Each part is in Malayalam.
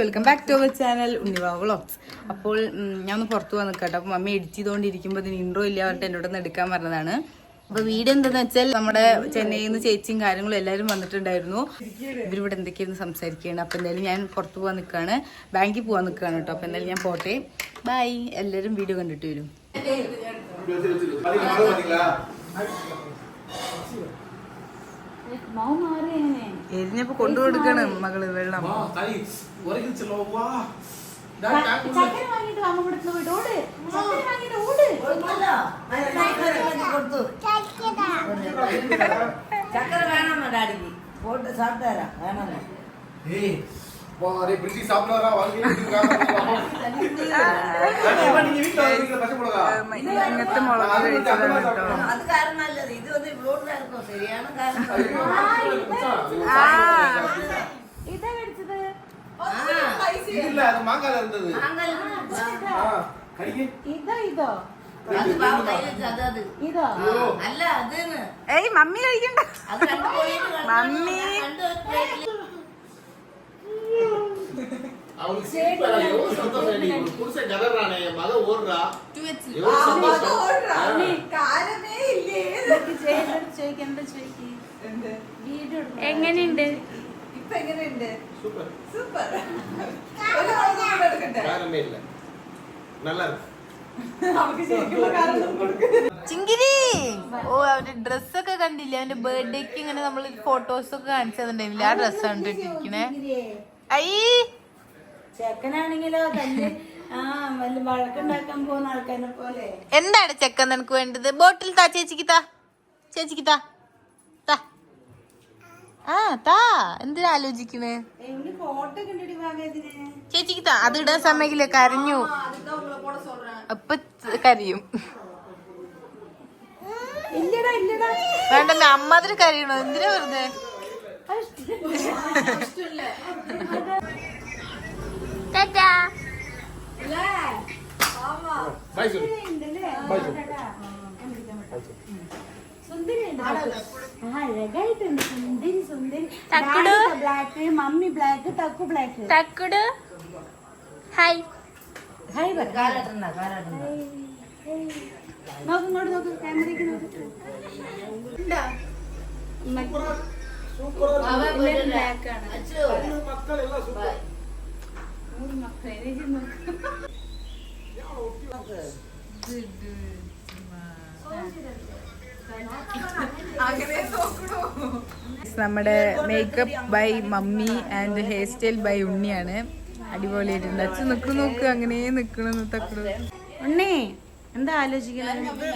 Welcome back to our channel ഉണ്ണിവാ vlogs അപ്പോൾ ഞാൻ ഒന്ന് പുറത്ത് വന്ന് കേട്ടോ അപ്പോൾ മമ്മി എഡിറ്റ് ചെയ്തുകൊണ്ടിരിക്കുമ്പോൾ ഇതിന് ഇൻട്രോ ഇല്ല പറഞ്ഞിട്ട് എന്നോട് ഒന്ന് എടുക്കാൻ പറഞ്ഞതാണ്. അപ്പോൾ വീട് എന്താണെന്ന് വെച്ചാൽ നമ്മുടെ ചെന്നൈയിൽ നിന്ന് ചേച്ചിയും കാര്യങ്ങളും എല്ലാവരും വന്നിട്ടുണ്ടായിരുന്നു. ഇവരിവിടെ എന്തൊക്കെയായിരുന്നു സംസാരിക്കുകയാണ്? അപ്പോൾ എന്തായാലും ഞാൻ പുറത്ത് പോകാൻ നിൽക്കുകയാണ്. ബാങ്കിൽ പോകാൻ നിൽക്കുകയാണ് കേട്ടോ. അപ്പോൾ എന്തായാലും ഞാൻ പോട്ടെ. ബൈ എല്ലാവരും വീഡിയോ കണ്ടിട്ട് വരും. എരിഞ്ഞപ്പോ കൊണ്ടു കൊടുക്കണം മകൾ വെള്ളം. ചക്കര വാങ്ങിട്ട് അമ്മ കൊടുത്തു പോയിട്ട് ഓട് ചക്കര വാങ്ങിട്ട് ഓട് ചക്കര വേണമോ ഡാഡിക്ക് പോട്ട് സാപ്പിട്ടാരാ വേണമോ ഇങ്ങനത്തെ മുളക് കഴിച്ചതാണ് കേട്ടോ അത് കാരണമല്ലത് ഇത് ഒന്ന് ഇവളോട്ടായിരുന്നോ ശരിയാണ് കാരണം ഇതാ മേടിച്ചത് ഇതോ ഇതോ അത് ബാബു കയ്യിൽ വെച്ച് അത് അത് ഇതോ. അല്ല അതെന്ന്. ഏയ് മമ്മി കഴിക്കണ്ട. മമ്മി. എങ്ങനെയുണ്ട്? സൂപ്പർ സൂപ്പർ നല്ല ചിങ്കിരി! ഓ അവന്റെ ഡ്രസ്സൊക്കെ കണ്ടില്ലേ? അവന്റെ ബർത്ത്ഡേക്ക് ഇങ്ങനെ നമ്മൾ ഫോട്ടോസ് ഒക്കെ കാണിച്ചു തന്നിട്ടുണ്ടായില്ല ആ ഡ്രസ്സാണ് ഇട്ടിരിക്കണേ. അയ്യേ ചെക്കനാണെങ്കിലോ തന്നെ എന്താണ് ചെക്കൻ നിനക്ക് വേണ്ടത്? ബോട്ടിൽ താ ചേച്ചിക്ക് താ. ചേച്ചിക്ക് താ. താ. ആ താ. എന്തിനാ വാങ്ങതിന് ചേച്ചിക്ക് താ. അത് ഇടാൻ സമയക്കില്ല കരഞ്ഞു. അപ്പൊ കരയും. വേണ്ട അമ്മ അതിന് കരയണോ? എന്തിനാ വെറുതെ? ടാറ്റാ ബൈ സുന്ദരി. ബൈ అలగైతుంది సుందరి సుందరి తక్కుడు బ్లాక్ మమ్మీ బ్లాక్ తక్కు బ్లాక్ తక్కుడు హాయ్ హాయ్ బర్ గారడన గారడన നോക്ക് ഇങ്ങോട്ട് നോക്ക്. ക്യാമറയ്ക്ക് നോക്ക്. സൂപ്പർ സൂപ്പർ ബ്ലാക്ക് ആണ്. മക്കളെല്ലാം സൂപ്പർ നമ്മുടെ makeup by mummy and hair style by ഉണ്ണിയാണ്. അടിപൊളിയായിട്ടുണ്ട്. അച്ഛൻ നിക്ക് നോക്ക് അങ്ങനെ നിക്കണം തക്കടു ഉണ്ണി എന്താ ആലോചിക്കണത്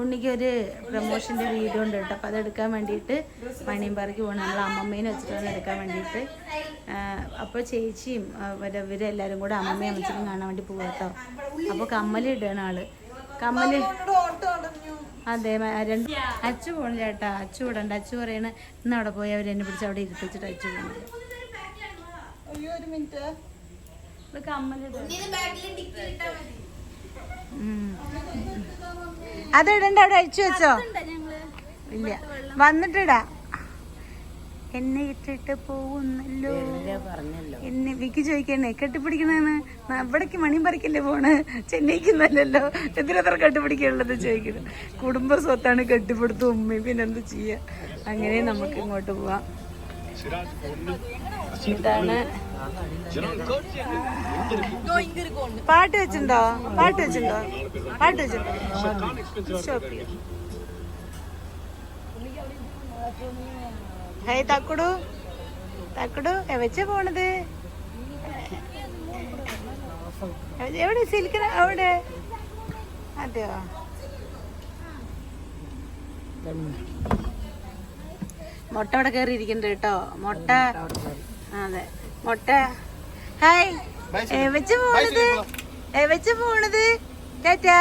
ഉണ്ണിക്ക് ഒരു പ്രൊമോഷന്റെ വീഡിയോ ഉണ്ട് കേട്ടോ. അപ്പോൾ അതെടുക്കാൻ വേണ്ടിയിട്ട് മണിയമ്പാറയ്ക്ക് പോകണം നമ്മൾ അമ്മമ്മേനെ വെച്ചിട്ടാണ് എടുക്കാൻ വേണ്ടിയിട്ട്. അപ്പോൾ ചേച്ചിയും അവരെ ഇവരെല്ലാവരും കൂടെ അമ്മമ്മയും അമ്മച്ചിനും കാണാൻ വേണ്ടി പോകാം കേട്ടോ. അപ്പോൾ കമ്മലിടുകയാണ് ഇടണം ആൾ. കമ്മൽ അതെ രണ്ട് അച്ചു പോണില്ല ചേട്ടാ. അച്ചു വിടണ്ട അച്ചു പറയണ ഇന്ന് അവിടെ പോയി അവരെന്നെ പിടിച്ച് അവിടെ ഇരുത്തിച്ചിട്ട് അച്ചു പോകണില്ല ഇത് കമ്മലിടണം അത് ഇടണ്ട അവിടെ അഴിച്ചു വെച്ചോ? ഇല്ല. വന്നിട്ടിടാ. എന്നെ ഇട്ടിട്ട് പോകുന്നല്ലോ. പറഞ്ഞല്ലോ. എന്നെ വിക്ക് ചോദിക്കണേ കെട്ടിപ്പിടിക്കണെന്ന്. ഇവിടേക്ക് മണി പറിക്കല്ലേ പോണ്? ചെന്നൈക്ക് നല്ലല്ലോ എന്തിനെത്ര കെട്ടിപ്പിടിക്കാനുള്ളത് ചോദിക്കണം? കുടുംബ സ്വത്താണ് കെട്ടിപ്പിടുത്തു ഉമ്മി പിന്നെ എന്ത് ചെയ്യാ? അങ്ങനെ നമുക്ക് ഇങ്ങോട്ട് പോവാം. ഇതാണ് പാട്ട് വെച്ചിണ്ടോ പാട്ട് വെച്ചിണ്ടോ പാട്ട് വെച്ചിണ്ടോ സ്റ്റോപ്പ് ചെയ്യാം ഹേ തക്കുടു. തക്കുടു എവച്ച പോണത്? എവിടെ സിൽക്കിന് അവിടെ? അതെയോ? മുട്ട അവിടെ കയറി ഇരിക്കണ്ട കേട്ടോ. മുട്ട അതെ. മുട്ട. ഹായ്. എവച്ച് പോണത്? എവച്ച് പോണത്? ചേച്ചാ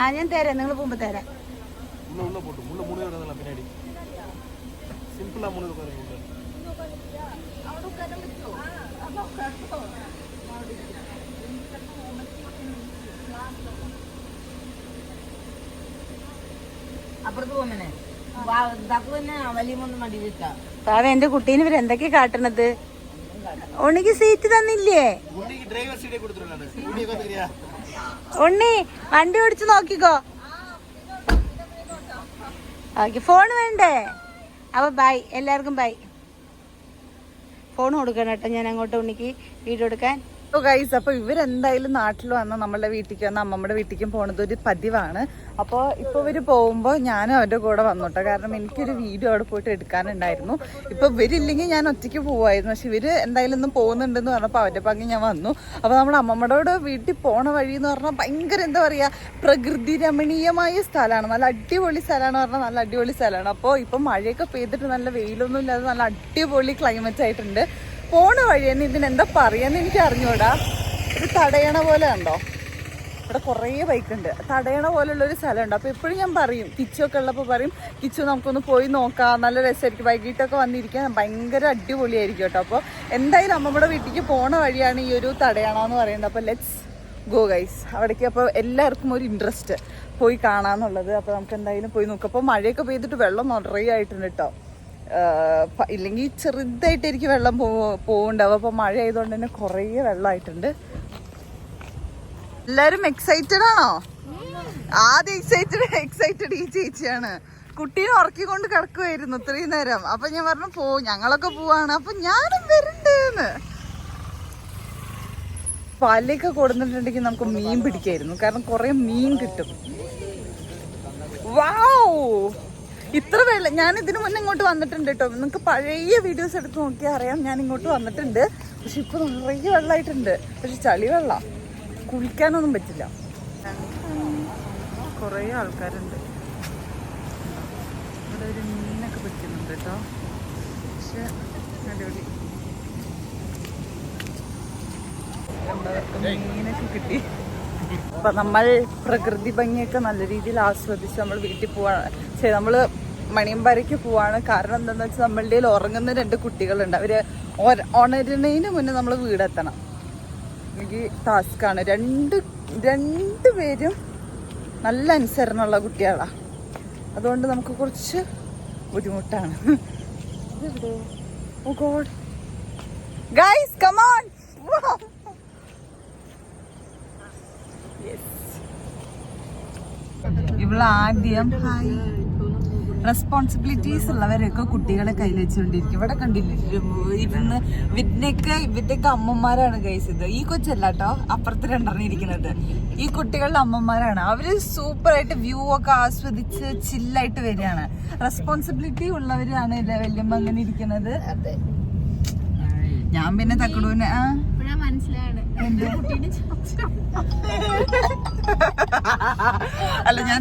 ആ ഞാൻ തരാം. നിങ്ങൾ പോകുമ്പോ തരാം. അപ്പുറത്ത് പോകുമ്പോ തക്കുവന്നെ വലിയ മണ്ടി വിട്ടാ പാവ എന്റെ കുട്ടീനെ ഇവർ എന്തൊക്കെ കാട്ടണത്? ഉണ്ണിക്ക് സീറ്റ് തന്നില്ലേ? ഉണ്ണി വണ്ടി ഓടിച്ചു നോക്കിക്കോ. ഓക്കെ ഫോൺ വേണ്ടേ? അപ്പൊ ബൈ എല്ലാവർക്കും ബൈ ഫോൺ കൊടുക്കണം കേട്ടോ ഞാൻ അങ്ങോട്ട് ഉണ്ണിക്ക് വീഡിയോ എടുക്കാൻ ഗൈസ് അപ്പൊ ഇവരെന്തായാലും നാട്ടിൽ വന്ന് നമ്മളുടെ വീട്ടിലേക്ക് വന്ന് അമ്മമ്മയുടെ വീട്ടിലേക്കും പോണത് ഒരു പതിവാണ്. അപ്പോൾ ഇപ്പൊ ഇവർ പോകുമ്പോൾ ഞാനും അവരുടെ കൂടെ വന്നോട്ടെ. കാരണം എനിക്കൊരു വീഡിയോ അവിടെ പോയിട്ട് എടുക്കാനുണ്ടായിരുന്നു. ഇപ്പൊ ഇവരില്ലെങ്കിൽ ഞാൻ ഒറ്റയ്ക്ക് പോവായിരുന്നു. പക്ഷെ ഇവർ എന്തായാലും ഒന്നും പോകുന്നുണ്ടെന്ന് പറഞ്ഞപ്പോൾ അവരുടെ പങ്ക് ഞാൻ വന്നു. അപ്പോൾ നമ്മൾ അമ്മമ്മയുടെ വീട്ടിൽ പോണ വഴി എന്ന് പറഞ്ഞാൽ ഭയങ്കര എന്താ പറയാ പ്രകൃതി രമണീയമായ സ്ഥലമാണ് നല്ല അടിപൊളി സ്ഥലമാണ് പറഞ്ഞാൽ നല്ല അടിപൊളി സ്ഥലമാണ് അപ്പോൾ ഇപ്പൊ മഴയൊക്കെ പെയ്തിട്ട് നല്ല വെയിലൊന്നും ഇല്ലാതെ നല്ല അടിപൊളി ക്ലൈമറ്റ് ആയിട്ടുണ്ട്. പോണ വഴി തന്നെ ഇതിനെന്താ പറയാന്ന് എനിക്ക് അറിഞ്ഞൂടാ. ഇത് തടയണ പോലെ ഉണ്ടോ? ഇവിടെ കുറേ ബൈക്ക് ഉണ്ട്. തടയണ പോലുള്ള ഒരു സ്ഥലമുണ്ട് അപ്പോൾ എപ്പോഴും ഞാൻ പറയും കിച്ചൊക്കെ ഉള്ളപ്പോൾ പറയും കിച്ചു നമുക്കൊന്ന് പോയി നോക്കാം. നല്ല രസമായിരിക്കും. വൈകിട്ടൊക്കെ വന്നിരിക്കാൻ ഭയങ്കര അടിപൊളിയായിരിക്കും കേട്ടോ. അപ്പോൾ എന്തായാലും അമ്മമ്മയുടെ വീട്ടിലേക്ക് പോണ വഴിയാണ് ഈ ഒരു തടയണ എന്ന് പറയുന്നത്. അപ്പോൾ ലെറ്റ്സ് ഗോ ഗൈസ് അവിടേക്ക് അപ്പോൾ എല്ലാവർക്കും ഒരു ഇൻട്രസ്റ്റ് പോയി കാണാന്നുള്ളത്. അപ്പോൾ നമുക്ക് എന്തായാലും പോയി നോക്കാം. അപ്പോൾ മഴയൊക്കെ പെയ്തിട്ട് വെള്ളം നിറയെ ആയിട്ടുണ്ട് കേട്ടോ. ഇല്ലെങ്കിൽ ചെറുതായിട്ട് എനിക്ക് വെള്ളം പോ പോകുന്നുണ്ടാവും അപ്പോൾ മഴ ആയതുകൊണ്ട് തന്നെ കുറേ വെള്ളമായിട്ടുണ്ട്. എല്ലാവരും എക്സൈറ്റഡ് ആണോ? ആദ്യം എക്സൈറ്റഡ് എക്സൈറ്റഡ് ഈ ചേച്ചിയാണ്. കുട്ടീനെ ഉറക്കിക്കൊണ്ട് കിടക്കുമായിരുന്നു ഇത്രയും നേരം. അപ്പൊ ഞാൻ പറഞ്ഞു പോ ഞങ്ങളൊക്കെ പോവാണ്. അപ്പൊ ഞാനും വരുന്നുണ്ട് പാലിലേക്ക് കൊടുത്തിട്ടുണ്ടെങ്കിൽ നമുക്ക് മീൻ പിടിക്കായിരുന്നു. കാരണം കുറെ മീൻ കിട്ടും. വാവ് ഇത്ര വെള്ളം ഞാൻ ഇതിനു മുന്നേ ഇങ്ങോട്ട് വന്നിട്ടുണ്ട് കേട്ടോ. നിങ്ങൾക്ക് പഴയ വീഡിയോസ് എടുത്ത് നോക്കിയാൽ അറിയാം ഞാൻ ഇങ്ങോട്ട് വന്നിട്ടുണ്ട്. പക്ഷെ ഇപ്പൊ നിറയെ വെള്ളമായിട്ടുണ്ട് പക്ഷെ ചളി വെള്ളം. കുളിക്കാനൊന്നും പറ്റില്ല. കുറേ ആൾക്കാരുണ്ട്. ഇവിടെ ഒരു മീനൊക്കെ പിടിക്കുന്നുണ്ട് കേട്ടോ. പക്ഷെ അടിപൊളി. മീനൊക്കെ കിട്ടി. അപ്പൊ നമ്മൾ പ്രകൃതി ഭംഗിയൊക്കെ നല്ല രീതിയിൽ ആസ്വദിച്ച് നമ്മൾ വീട്ടിൽ പോവാണ്. ശരി നമ്മൾ മണിയമ്പാരയ്ക്ക് പോവാണ്. കാരണം എന്താണെന്ന് വെച്ചാൽ നമ്മളുടെ ഉറങ്ങുന്ന രണ്ട് കുട്ടികളുണ്ട്. ഒര- ഉണരുന്നതിന് മുന്നേ നമ്മൾ വീടെത്തണം. എനിക്ക് ടാസ്ക്കാണ്. രണ്ട് രണ്ട് പേരും നല്ല അനുസരണമുള്ള കുട്ടികളാണ് അതുകൊണ്ട് നമുക്ക് കുറച്ച് ബുദ്ധിമുട്ടാണ്. ഗൈസ് Oh ആദ്യം റെസ്പോൺസിബിലിറ്റീസ് ഉള്ളവരൊക്കെ കുട്ടികളെ കയ്യിൽ വെച്ചുകൊണ്ടിരിക്കും. ഇവിടെ കണ്ടില്ലേ? ഇരുന്ന് ഇവരുടെയൊക്കെ ഇവരുടെയൊക്കെ അമ്മമാരാണ് കഴിച്ചത് ഈ കൊച്ചല്ല കേട്ടോ അപ്പുറത്ത് രണ്ടെണ്ണം ഇരിക്കുന്നത്. ഈ കുട്ടികളുടെ അമ്മമാരാണ്. അവർ സൂപ്പർ ആയിട്ട് വ്യൂ ഒക്കെ ആസ്വദിച്ച് ചില്ലായിട്ട് വരികയാണ്. റെസ്പോൺസിബിലിറ്റി ഉള്ളവരാണ് വല്യമ്മ അങ്ങനെ ഇരിക്കുന്നത്? ഞാൻ പിന്നെ തക്കടൂനെ ആ? അല്ല ഞാൻ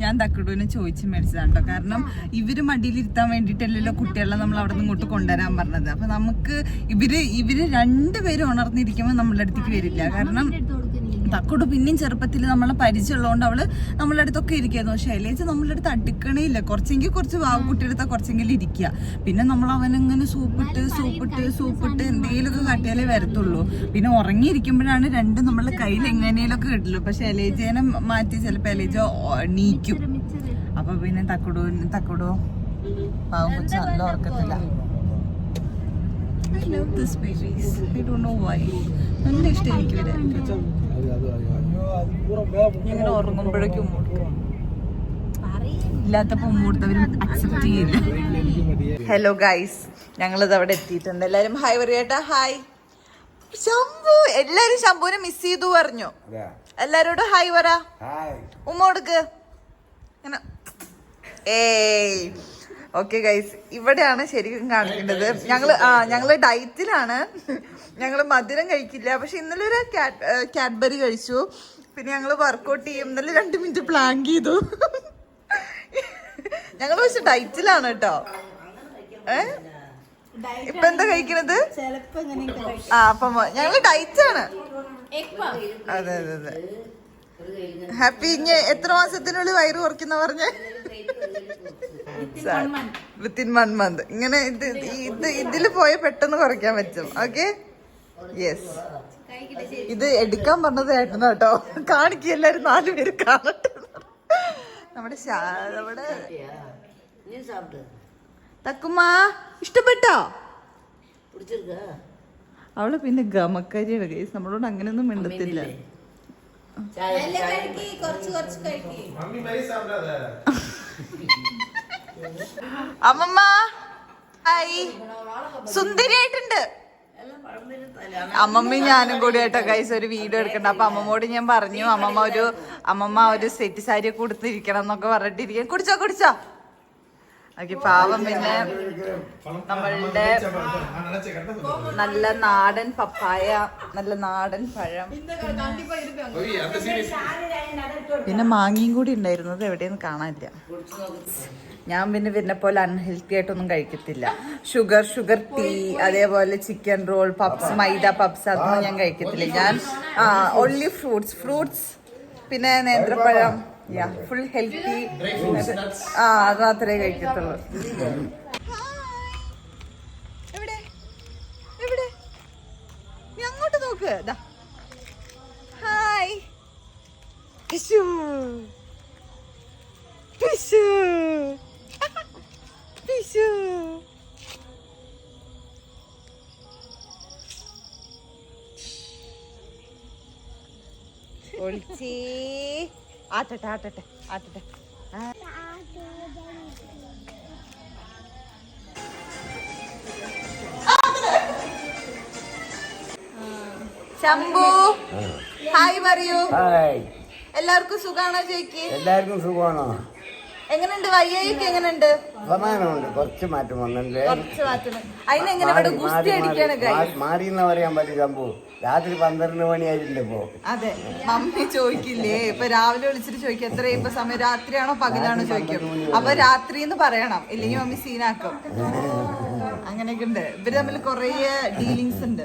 ഞാൻ തക്കടൂനെ ചോദിച്ചു മേടിച്ചതാണ് കേട്ടോ കാരണം ഇവർ മടിയിലിരുത്താൻ വേണ്ടിയിട്ടല്ലല്ലോ കുട്ടികളെ നമ്മൾ അവിടെ നിന്ന് ഇങ്ങോട്ട് കൊണ്ടുവരാൻ പറഞ്ഞത്. അപ്പൊ നമുക്ക് ഇവർ ഇവർ രണ്ടുപേരും ഉണർന്നിരിക്കുമ്പോൾ നമ്മളുടെ അടുത്തേക്ക് വരില്ല കാരണം തക്കോട് പിന്നെയും ചെറുപ്പത്തിൽ നമ്മളെ പരിചയമുള്ളതുകൊണ്ട് അവൾ നമ്മളുടെ അടുത്തൊക്കെ ഇരിക്കുന്നു പക്ഷെ ശൈലേജ് നമ്മളുടെ അടുത്ത് അടുക്കണേ ഇല്ല. കുറച്ചെങ്കിൽ കുറച്ച് വാവ് കുട്ടിയെടുത്താൽ കുറച്ചെങ്കിലും ഇരിക്കുക പിന്നെ നമ്മൾ അവനങ്ങനെ സൂപ്പിട്ട് സൂപ്പിട്ട് സൂപ്പിട്ട് എന്തെങ്കിലുമൊക്കെ കാട്ടിയാലേ വരത്തുള്ളൂ. പിന്നെ ഉറങ്ങിയിരിക്കുമ്പോഴാണ് രണ്ടും നമ്മളെ കയ്യിൽ എങ്ങനെയൊക്കെ കിട്ടുള്ളൂ പക്ഷെ ശൈലേജേനെ മാറ്റി ചിലപ്പോൾ ശൈലേജ നീക്കും അപ്പൊ പിന്നെ തക്കുടോ തക്കുടോ? പാവം കൊച്ചു നല്ല ഉറക്കത്തില്ല I love this species. I don't know why. നല്ല ഇഷ്ടം എനിക്ക് ഇങ്ങനെ ഉറങ്ങുമ്പോഴേക്കും ഉമ്മ കൊടുക്കും. ഇല്ലാത്തപ്പോ ഉമ്മ കൊടുത്തവരും അക്സെപ്റ്റ് ചെയ്യില്ല. ഹലോ ഗൈസ് ഞങ്ങളിത് അവിടെ എത്തിയിട്ടുണ്ട്. എല്ലാരും ഹായ് പറയട്ടാ ഹായ് ശംഭു എല്ലാരും ശംഭുവിനെ മിസ് ചെയ്തു പറഞ്ഞു. എല്ലാരോടും ഹായ് പറ. ഉമ്മ കൊടുക്ക്. ഏയ്. ഓക്കെ ഗൈസ് ഇവിടെയാണ് ശരിക്കും കാണിക്കേണ്ടത്. ഞങ്ങൾ ആ ഞങ്ങൾ ഡയറ്റിലാണ്. ഞങ്ങൾ മധുരം കഴിക്കില്ല. പക്ഷെ ഇന്നലെ ഒരു കാഡ്ബറി കഴിച്ചു. പിന്നെ ഞങ്ങൾ വർക്കൗട്ട് ചെയ്യും. ഇന്നലെ രണ്ട് മിനിറ്റ് പ്ലാൻ ചെയ്തു. ഞങ്ങൾ പക്ഷെ ഡയറ്റിലാണ് കേട്ടോ. ഏ? ഇപ്പൊ എന്താ കഴിക്കണത്? ആ അപ്പൊ ഞങ്ങൾ ഡയറ്റാണ്. അതെ അതെ അതെ. ഹാപ്പി ഇനി എത്ര മാസത്തിനുള്ളിൽ വയറ് കുറയ്ക്കുന്ന പറഞ്ഞ? വിത്തിൻ വൺ മന്ത് ഇങ്ങനെ ഇത് ഇത് ഇതിൽ പോയ പെട്ടെന്ന് കുറയ്ക്കാൻ പറ്റും. ഓക്കെ യെസ് ഇത് എടുക്കാൻ പറഞ്ഞത് ഏട്ടന കേട്ടോ. കാണിക്കുക എല്ലാരും നാലു പേര് കാണട്ടെ. നമ്മുടെ നമ്മുടെ തക്കുമാ ഇഷ്ടപ്പെട്ടോ? അവൾ പിന്നെ ഗമക്കരിയാണ് കേസ് നമ്മളോട് അങ്ങനെയൊന്നും മിണ്ടത്തില്ല. അമ്മമ്മ ഹായ്. സുന്ദരിയായിട്ടുണ്ട്. അമ്മമ്മയും ഞാനും കൂടി ആയിട്ടോ കൈസ് ഒരു വീഡിയോ എടുക്കണ്ട. അപ്പൊ അമ്മമ്മോട് ഞാൻ പറഞ്ഞു അമ്മമ്മ ഒരു അമ്മമ്മ ഒരു സെറ്റ് സാരി കൊടുത്തിരിക്കണം എന്നൊക്കെ പറഞ്ഞിട്ടിരിക്കും കുടിച്ചോ കുടിച്ചോ? നോക്കി പാവം പിന്നെ നമ്മളുടെ നല്ല നാടൻ പപ്പായ നല്ല നാടൻ പഴം. പിന്നെ മാങ്ങയും കൂടി ഉണ്ടായിരുന്നത് എവിടെയൊന്നും കാണാനില്ല. ഞാൻ പിന്നെ പിന്നെ പോലെ അൺഹെൽത്തി ആയിട്ടൊന്നും കഴിക്കത്തില്ല. ഷുഗർ ഷുഗർ ടീ അതേപോലെ ചിക്കൻ റോൾ പപ്സ് മൈദ പപ്സ് അതൊന്നും ഞാൻ കഴിക്കത്തില്ല. ഞാൻ ഓൺലി ഫ്രൂട്ട്സ് ഫ്രൂട്ട്സ് പിന്നെ നേന്ത്രപ്പഴം. യാ ഫുൾ ഹെൽത്തി ആ അത് മാത്രമേ കഴിക്കത്തുള്ളൂ. എവിടെ? എവിടെ? നീ അങ്ങോട്ട് നോക്ക്. ഹായ് പിശു പിശു പിശു ഒളിച്ചേ. ആട്ടട്ടെ ആട്ടട്ടെ ആട്ടട്ടെ. ശംഭു ഹായ് പറയൂ. എല്ലാവർക്കും സുഖാണോ ചേക്ക് എല്ലാവർക്കും സുഖാണോ എങ്ങനെയുണ്ട്? വയ്യായിക്ക് എങ്ങനെയുണ്ട്? സമാധാനമുണ്ട് കുറച്ച് മാറ്റം വന്നല്ലേ? കുറച്ച് മാറ്റണം അതിനെങ്ങനെ ഇവിടെ ഗുസ്തി. മാറി എന്ന് പറയാൻ പറ്റും സംഭവം രാത്രി പന്ത്രണ്ട് മണിയായിട്ടുണ്ട് ഇപ്പോ. അതെ. മമ്മി ചോദിക്കില്ലേ? ഇപ്പൊ രാവിലെ വിളിച്ചിട്ട് ചോദിക്കും എത്ര ഇപ്പൊ സമയം? രാത്രിയാണോ പകലാണോ ചോദിക്കും. അപ്പൊ രാത്രി എന്ന് പറയണം. ഇല്ലെങ്കിൽ മമ്മി സീനാക്കും. അങ്ങനെയൊക്കെ ഉണ്ട്. ഇവർ തമ്മിൽ കൊറേ ഡീലിങ്സ് ഉണ്ട്.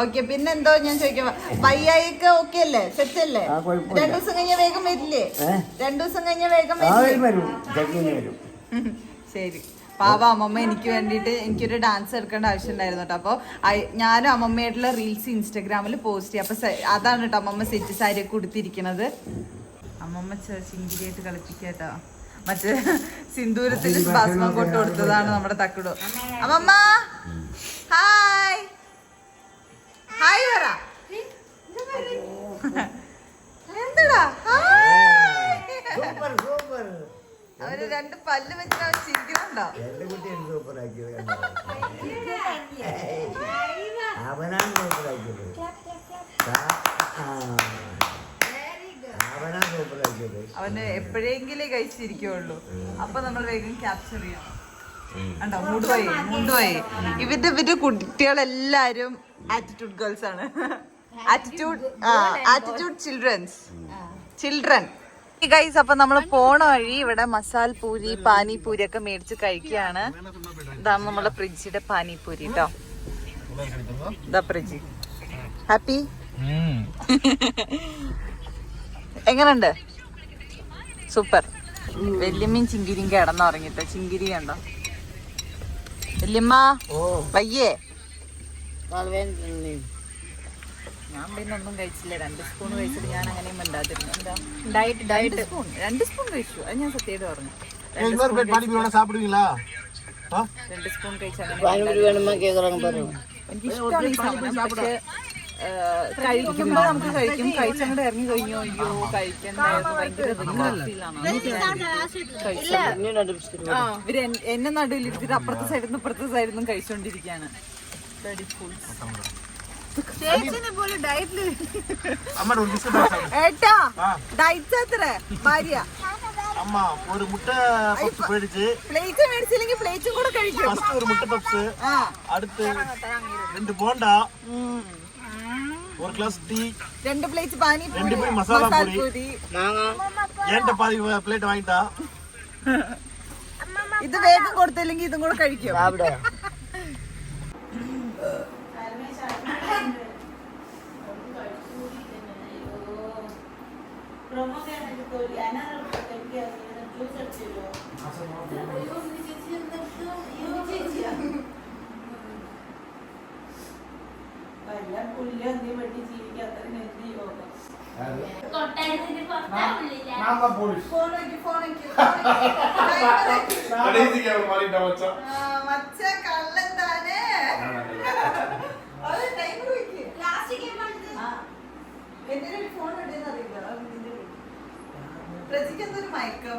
ഓക്കെ പിന്നെ എന്തോ ഞാൻ ചോദിക്കാം. വയ്യായിക്ക് ഓക്കെ അല്ലേ സെറ്റ് അല്ലേ. രണ്ടു ദിവസം കഴിഞ്ഞ വേഗം വരില്ലേ? രണ്ടു ദിവസം കഴിഞ്ഞ വേഗം വരും ശരി. പാവ അമ്മമ്മ എനിക്ക് വേണ്ടിയിട്ട് എനിക്കൊരു ഡാൻസ് എടുക്കേണ്ട ആവശ്യം ഉണ്ടായിരുന്നു കേട്ടോ അപ്പോൾ ഞാനും അമ്മമ്മയായിട്ടുള്ള റീൽസ് ഇൻസ്റ്റാഗ്രാമിൽ പോസ്റ്റ് ചെയ്യും. അപ്പോൾ അതാണ് കേട്ടോ അമ്മമ്മ സെറ്റ് സാരി ഒക്കെ കൊടുത്തിരിക്കണത് അമ്മമ്മ ചിങ്കിരിയായിട്ട് കളിപ്പിക്കാട്ടോ. മറ്റേ സിന്ദൂരത്തിൽ ഭസ്മം കൊട്ട് കൊടുത്തതാണ് നമ്മുടെ തക്കുടു. അമ്മമ്മ. ഹായ് ഹായ് പറ എന്താടാ? Super super. അവർ രണ്ട് പല്ല് വെച്ചിട്ട് അവൻ ചിരിക്കുന്നുണ്ടോ? എന്റെ കുട്ടിയാണ് സൂപ്പർ ആക്കിയത് കണ്ടോ? അവനാണ് സൂപ്പർ ആക്കിയത് ആ. അവനാണ് സൂപ്പർ ആക്കിയത് അവന് എപ്പോഴെങ്കിലേ കഴിച്ചിരിക്കുള്ളൂ. അപ്പൊ നമ്മൾ വേഗം ക്യാപ്ചർ ചെയ്യണം. കണ്ടോ? മുണ്ടുപോയി മുണ്ടുപോയി ഇവരുടെ ഇവരുടെ കുട്ടികളെല്ലാരും ആറ്റിറ്റ്യൂഡ് ഗേൾസ് ആണ്. Attitude attitude childrens children guys അപ്പൊ നമ്മൾ പോണ വഴി ഇവിടെ മസാൽ പൂരി പാനിപൂരി ഒക്കെ മേടിച്ച് കഴിക്കുകയാണ്. ഇതാണ് നമ്മളെ ഫ്രിഡ്ജിയുടെ പാനിപൂരി കേട്ടോ ഇതാ ഫ്രിഡ്ജ്. ഹാപ്പി എങ്ങനുണ്ട്? സൂപ്പർ വല്യമ്മയും ചിങ്കിരിയും കിടന്നുറങ്ങിട്ടോ. ചിങ്കിരി കണ്ടോ? വല്യമ്മ വയ്യേ ഞാൻ പിന്നെ ഒന്നും കഴിച്ചില്ല രണ്ട് സ്പൂൺ കഴിച്ചിട്ട് ഞാൻ അങ്ങനെ മിണ്ടാതിരുന്നു എന്താ ഡയറ്റ് ഡയറ്റ് സ്പൂൺ രണ്ട് സ്പൂൺ കഴിച്ചു അത് ഞാൻ സത്യമായിട്ട് പറഞ്ഞു രണ്ട് இன்னொரு பிளேட் பானிபூரி வேணா சாப்பிடுவீங்களா ஆ? രണ്ട് സ്പൂൺ കഴിച്ചാൽ അങ്ങനെ വേണമെന്ന് കേൾക്കണം പറഞ്ഞു എനിക്ക് ഇഷ്ടമാണ് ഈ സാധനം പക്ഷേ കഴിക്കുമ്പോ നമുക്ക് കഴിക്കും കഴിച്ചങ്ങോട്ട് ഇറങ്ങി കഴിഞ്ഞു അയ്യോ കഴിക്കണ്ടായിരുന്നു ഭയങ്കര കഴിച്ചു ആ, ഇവര് എൻ- എന്നെ നടുവിൽ ഇരുത്തിട്ട് അപ്പുറത്തെ സൈഡിൽ നിന്ന് ഇപ്പുറത്തെ സൈഡിൽ നിന്നും കഴിച്ചോണ്ടിരിക്കാണ് ചേച്ചിനെ പോലെ ഡയറ്റില് அம்மா ஒரு பிஸ்கட் ഏട്ടാ ഡയറ്റ് അത്ര ഭാര്യ அம்மா ஒரு முட்டை பப்ஸ் போயிடுச்சு പ്ലേറ്റ് മേടിച്ചില്ലെങ്കിൽ പ്ലേറ്റും കൂടെ കഴിക്കും ஃபர்ஸ்ட் ஒரு முட்டை பப்ஸ் ആ அடுத்து ரெண்டு போண்டா ഉം. ஒரு கிளாஸ் டீ ரெண்டு பிளேட் பானி ரெண்டு பிளேட் மசாலா பூரி நாங்க ஏன்ட்ட பாதி பிளேட் வாங்கிட்டா ഇത് വേഗം കൊടുത്തില്ലെങ്കിൽ ഇതും കൂടെ കഴിക്കും പ്രൊമോ ചെയ്യാൻ ജ്യൂസ് അടിച്ചല്ലോ എല്ലാം പുല്ല് എന്തി വെട്ടി ജീവിക്കാത്ത നെല്ലി യോഗം. മച്ച. കള്ളെന്താനേ എന്തിനൊരു ഫോൺ ഉണ്ടെന്ന് അറിയില്ല. പ്രജിക്ക് എന്തൊരു മയക്കം.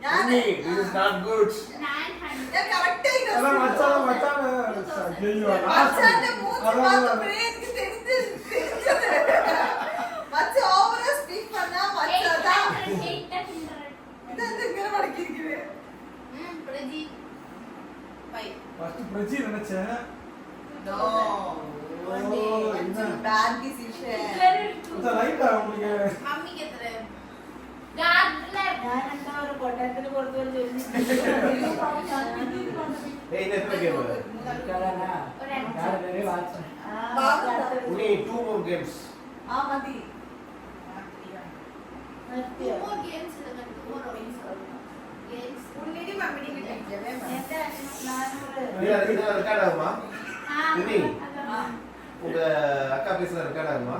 This is not good. பிரஜி நினைச்சேன் பேட் டிசிஷன் லைட்டா உங்களுக்கு உங்க அக்கா பேசுறது ரெக்கார்ட் ஆகுமா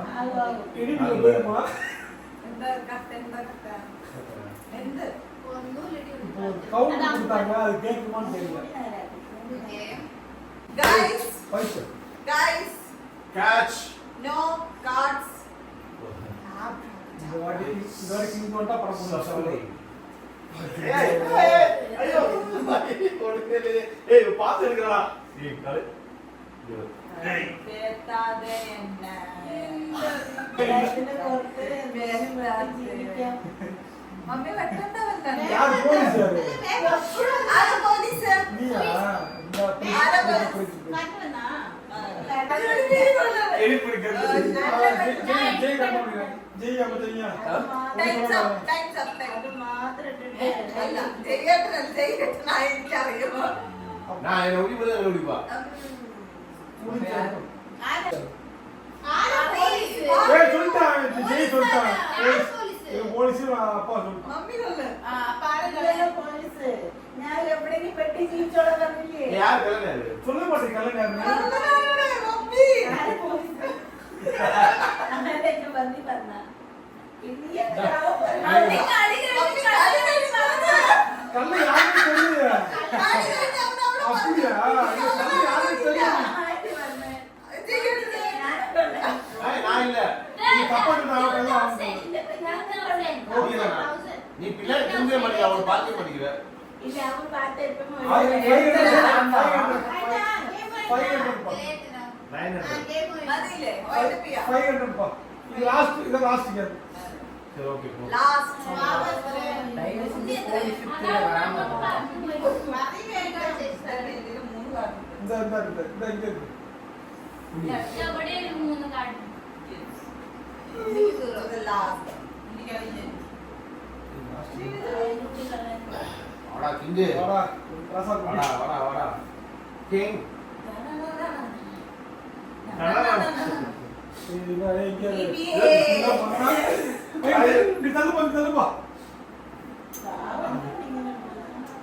எந்த கவுண்ட் கொடுத்தாங்க அது கேட்குமான்னு தெரியல guys பைசா guys catch no cards వాటి ఇదివరకు ఇంకొంటా పడుతుంది అసలు అయ్యో பாத்து இருக்கா பேத்தாதே என்ன ಮಮ್ಮಿ ಹೊತ್ತಂತ ಬಂತಾನೆ ಯಾರು ಪೊಲೀಸರು ಆರು ಪೊಲೀಸರು ಆರು ಪೊಲೀಸರು ജയ് സുൽത്താൻ ജയ് സുൽത്താൻ நீயா இந்த ആരാ போலீஸ் പോലീസ് കാട്ടുവന്നാ അതിനൊരു പേര് കൊണ്ടുവരാം. எடிட் பண்ணிக்கிறது ஜெய் ஜெய் கண்ணு ஜெய் அப்ப தெரியும் Time's up, time's up, time. അത് മാത്രം ഇട്ടിട്ട് അല്ല, ജയ്യേട്ടനല്ല, ജയ്യേട്ടനാ എനിക്കറിയുമോ. நான் என்ன உடி போது உடிப்பா ആരാ പോലീസ് ஏய் சொல்லிட்டான் ஜெய் சொல்லிட்டான் ആരാ പോലീസ് இது போலீஸ் அப்பா சொல்லிட்டான் മമ്മി കൊല്ല്. ആ അപ്പൊ ആരാ ഇല്ലല്ലോ പോലീസ് ഞാൻ എവിടെയെങ്കിലും പെട്ടി ജീവിച്ചോളാം പറഞ്ഞില്ലേ யார் கலைஞர் சொல்ல மாட்டேன் கல்யாணம் കള്ളനാണ് മമ്മി. ആരാ പോലീസ് ആരെയൊക്കെ വന്നി പറഞ്ഞ ഇനി മമ്മി കളി കഴിഞ്ഞ് കളി കഴിഞ്ഞ് പറഞ്ഞത്. கல்ல யாருக்கு தெரியுது കളി കഴിഞ്ഞ് അവൻ അവിടെ அப்படியா പറഞ്ഞു. இது கல்ல யாருக்கு தெரியும் ആയിട്ട് വന്ന് ജയ്യേട്ടനെ. ஏய் நான் இல்ல நீ கப்பட்டு நான் எல்லாம் நீ பிள்ளை திரும்பவே மாட்டேங்க அவளை பார்க்கவே மாட்டேங்கிற இல்ல அவன் பார்த்து எப்பவுமே இது லாஸ்ட் இது லாஸ்ட் கேம் சரி ஓகே போ. லாஸ்ட் டைவர்ஸ் இந்த இந்த இந்த இந்த இங்க இருக்கு இந்த அப்படியே மூணு கார்டு. இது ஒரு லாஸ்ட் வாடா கிங்கு வாடா பிரசாத் வாடா வாடா வாடா கிங் இது இங்க இருக்கு EBA. என்ன பண்ணா ஏய் நீ தள்ளுப்பா நீ தள்ளுப்பா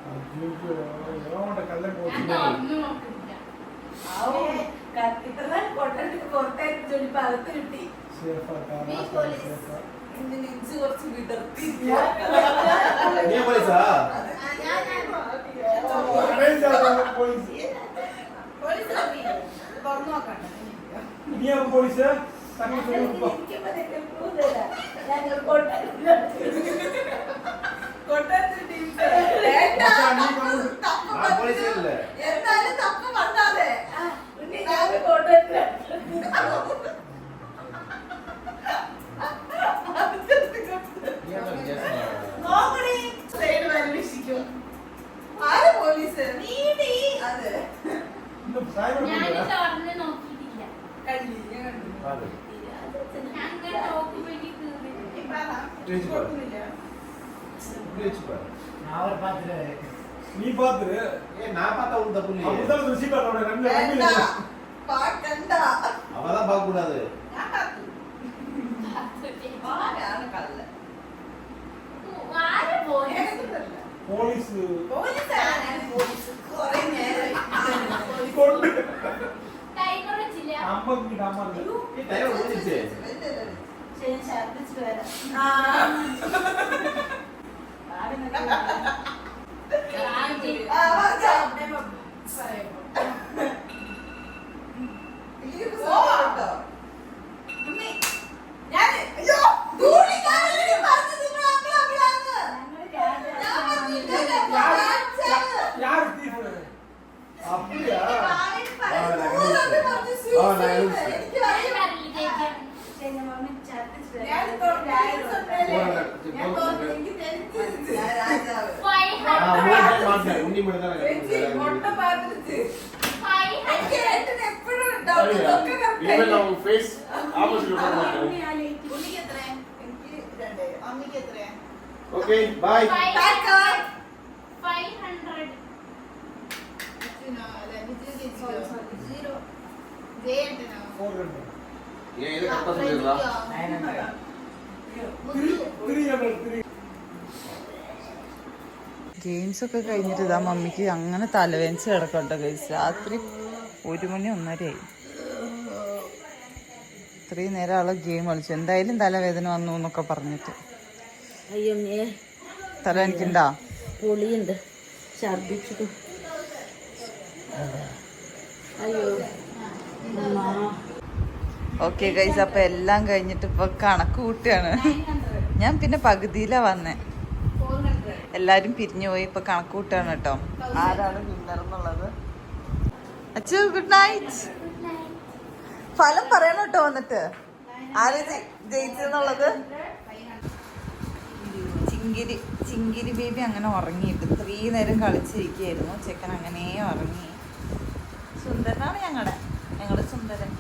ஐயோ எவன்ட கல்ல போச்சு ഒന്നും നോക്കില്ല ഇത്ര കൊട്ടാരത്തിന് പുറത്തായിട്ട് ജോലി അകത്ത് കിട്ടി എന്നെ നെഞ്ച് കുറച്ച് വിടർത്തി. നീ പോലീസാ? നീ പോലീസ്. എന്തായാലും തപ്പ് വന്നാലേ കോട്ടയത്തിലാണ് പാക്കണ്ട അവതാ പാക്കൂടാത് ഞാൻ പാക്കൂ ആരാണ് കള്ള ആരെ പോയതല്ല പോലീസ്. പോലീസാണ് പോലീസ്? കുറേ നേരം കൊണ്ട്. അമ്മയ്ക്ക് അമ്മ ഈ ടൈം ഓടിച്ചേ ശരി ഛർദിച്ചു വരാം. ആ. ആ ആ രണ്ടേ. അമ്മയ്ക്ക് എത്രയാ? Okay bye Five Back hundred. up. Five hundred. Games ഒക്കെ കഴിഞ്ഞിട്ട് ഇതാ മമ്മിക്ക് അങ്ങനെ തലവേദന കിടക്കട്ടെ ഗൈസ് രാത്രി ഒരു മണി ഒന്നരയായി. ഇത്രയും നേരം ആളെ ഗെയിം കളിച്ചു. എന്തായാലും തലവേദന വന്നു എന്നൊക്കെ പറഞ്ഞിട്ട്. പൊളിയുണ്ട്. ഛർദ്ദിച്ചിട്ട് അയ്യോ. ഓക്കെ ഗൈസ് അപ്പൊ എല്ലാം കഴിഞ്ഞിട്ട് ഇപ്പൊ കണക്ക് കൂട്ടിയാണ് ഞാൻ പിന്നെ പകുതിയിലാ വന്നേ. എല്ലാരും പിരിഞ്ഞു പോയി ഇപ്പൊ കണക്ക് കൂട്ടാണ് കേട്ടോ. ആരാണ് വിന്നർ എന്നുള്ളത്? ഗുഡ് നൈറ്റ് ഫലം പറയണം കേട്ടോ വന്നിട്ട്. ആര് ജയിച്ചെന്നുള്ളത് ചിങ്കിരി ചിങ്കിരി ബേബി അങ്ങനെ ഉറങ്ങിയിട്ട് ത്രീ നേരം കളിച്ചിരിക്കുകയായിരുന്നു. ചെക്കൻ അങ്ങനെ ഉറങ്ങി. സുന്ദരനാണ് ഞങ്ങളുടെ ഞങ്ങൾ സുന്ദരൻ.